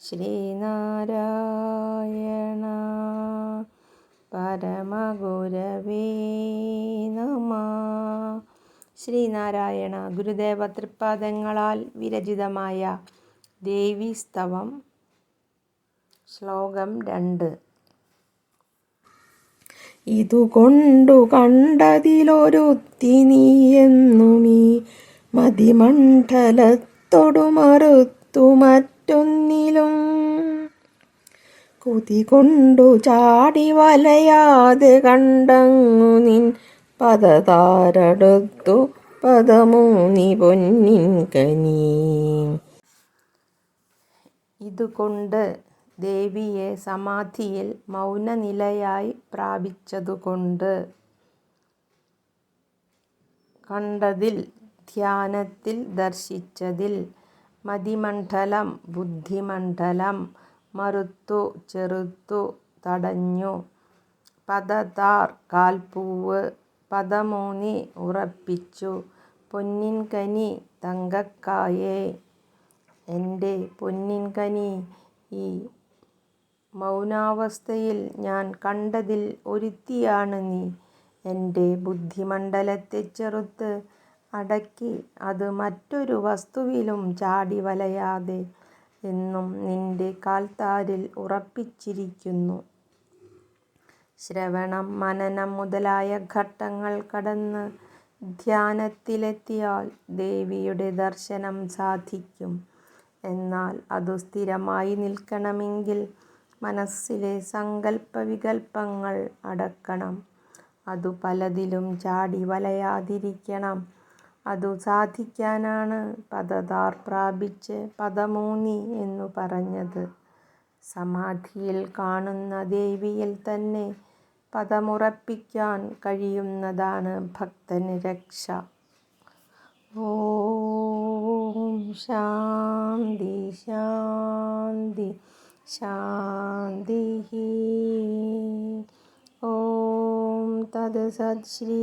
ശ്രീനാരായണ. പരമഗുരവേ നമ ശ്രീനാരായണ ഗുരുദേവ തൃപ്പാദങ്ങളാൽ വിരചിതമായ ദേവീസ്തവം ശ്ലോകം രണ്ട്. ഇതുകൊണ്ടു കണ്ടതിലൊരുത്തി നീയെന്നുമീ മതിമണ്ഡലത്തൊടു മറുത്തു മറ്റൊന്നിലും കൊതി കൊണ്ടു ചാടി വലയാതെ കണ്ടങ്ങു നിൻ പദതാരടുത്തു പദമൂന്നി പൊന്നിൻ കനി. ഇതുകൊണ്ട് ദേവിയെ സമാധിയിൽ മൗനനിലയായി പ്രാപിച്ചതുകൊണ്ട് കണ്ടതിൽ ധ്യാനത്തിൽ ദർശിച്ചതിൽ മതിമണ്ഡലം ബുദ്ധിമണ്ഡലം മറുത്തു ചെറുത്തു തടഞ്ഞു. പദതാർ കാൽപ്പൂവ് പദമോനി ഉറപ്പിച്ചു. പൊന്നിൻകനി തങ്കക്കായേ. എന്റെ പൊന്നിൻകനി ഈ മൗനാവസ്ഥയിൽ ഞാൻ കണ്ടതിൽ ഒരുത്തിയാണ് നീ. എന്റെ ബുദ്ധിമണ്ഡലത്തെ ചെറുത്ത് അടക്കി അത് മറ്റൊരു വസ്തുവിലും ചാടി വലയാതെ എന്നും നിന്റെ കാൽത്താരിൽ ഉറപ്പിച്ചിരിക്കുന്നു. ശ്രവണം മനനം മുതലായ ഘട്ടങ്ങൾ കടന്ന് ധ്യാനത്തിലെത്തിയാൽ ദേവിയുടെ ദർശനം സാധിക്കും. എന്നാൽ അതു സ്ഥിരമായി നിൽക്കണമെങ്കിൽ മനസ്സിലെ സങ്കല്പ വികല്പങ്ങൾ അടക്കണം. അതു പലതിലും ചാടി വലയാതിരിക്കണം അതു സാധിക്കാനാണ് പദതാർ പ്രാപിച്ച് പദമൂന്നി എന്നു പറഞ്ഞത്. സമാധിയിൽ കാണുന്ന ദേവിയിൽ തന്നെ പദമുറപ്പിക്കാൻ കഴിയുന്നതാണ് ഭക്തന് രക്ഷ. ഓം ശാന്തി ശാന്തി ശാന്തി ഓം തത് സത് ശ്രീ